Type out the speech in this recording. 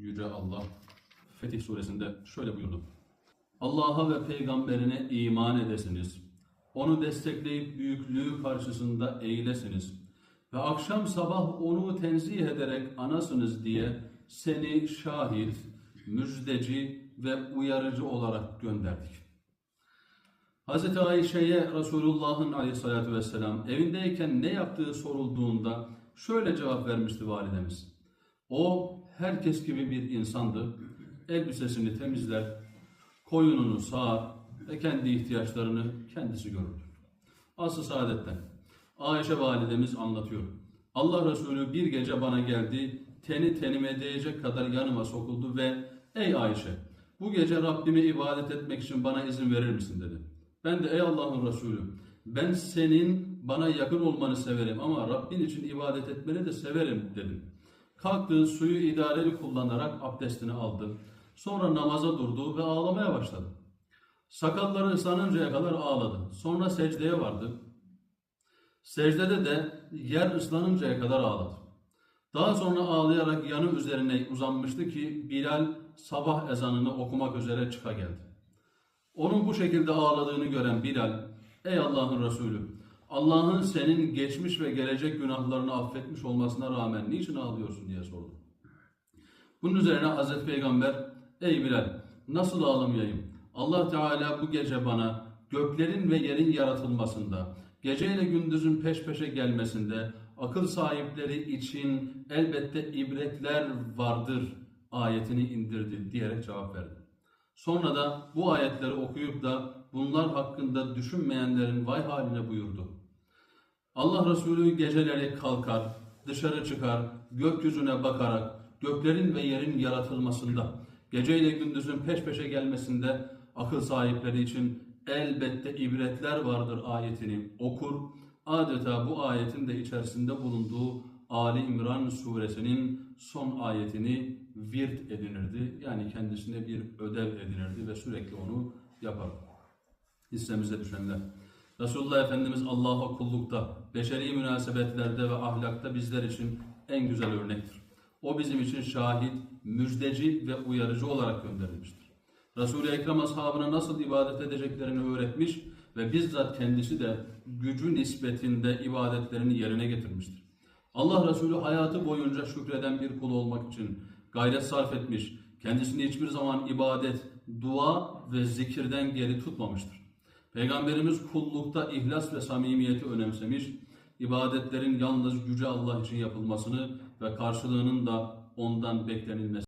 Yüce Allah Fetih suresinde şöyle buyurdu. Allah'a ve peygamberine iman edesiniz. Onu destekleyip büyüklüğü karşısında eğilesiniz. Ve akşam sabah onu tenzih ederek anasınız diye seni şahit, müjdeci ve uyarıcı olarak gönderdik. Hz. Ayşe'ye Resulullah'ın aleyhissalatü vesselam evindeyken ne yaptığı sorulduğunda şöyle cevap vermişti validemiz. O herkes gibi bir insandı. Elbisesini temizler, koyununu sağar ve kendi ihtiyaçlarını kendisi görürdü. Aslı saadetten. Ayşe validemiz anlatıyor. Allah Resulü bir gece bana geldi, teni tenime değecek kadar yanıma sokuldu ve ey Ayşe bu gece Rabbime ibadet etmek için bana izin verir misin dedi. Ben de ey Allah'ın Resulü ben senin bana yakın olmanı severim ama Rabbin için ibadet etmeni de severim dedim. Kalktı suyu idareli kullanarak abdestini aldı. Sonra namaza durdu ve ağlamaya başladı. Sakalları ıslanıncaya kadar ağladı. Sonra secdeye vardı. Secdede de yer ıslanıncaya kadar ağladı. Daha sonra ağlayarak yanı üzerine uzanmıştı ki Bilal sabah ezanını okumak üzere çıka geldi. Onun bu şekilde ağladığını gören Bilal, ey Allah'ın Resulü, Allah'ın senin geçmiş ve gelecek günahlarını affetmiş olmasına rağmen niçin ağlıyorsun diye sordu. Bunun üzerine Hazreti Peygamber, ey Bilal, nasıl ağlamayayım? Allah Teala bu gece bana göklerin ve yerin yaratılmasında, geceyle gündüzün peş peşe gelmesinde, akıl sahipleri için elbette ibretler vardır ayetini indirdi diyerek cevap verdi. Sonra da bu ayetleri okuyup da bunlar hakkında düşünmeyenlerin vay haline buyurdu. Allah Resulü geceleri kalkar, dışarı çıkar, gökyüzüne bakarak göklerin ve yerin yaratılmasında, geceyle gündüzün peş peşe gelmesinde akıl sahipleri için elbette ibretler vardır ayetini okur. Adeta bu ayetin de içerisinde bulunduğu Ali İmran suresinin son ayetini virt edinirdi. Yani kendisine bir ödev edinirdi ve sürekli onu yapardı. Hissemize düşenler. Resulullah Efendimiz Allah'a kullukta, beşeri münasebetlerde ve ahlakta bizler için en güzel örnektir. O bizim için şahit, müjdeci ve uyarıcı olarak gönderilmiştir. Resul-i Ekrem ashabına nasıl ibadet edeceklerini öğretmiş ve bizzat kendisi de gücü nispetinde ibadetlerini yerine getirmiştir. Allah Resulü hayatı boyunca şükreden bir kul olmak için gayret sarf etmiş, kendisini hiçbir zaman ibadet, dua ve zikirden geri tutmamıştır. Peygamberimiz kullukta ihlas ve samimiyeti önemsemiş, ibadetlerin yalnız Yüce Allah için yapılmasını ve karşılığının da ondan beklenilmesi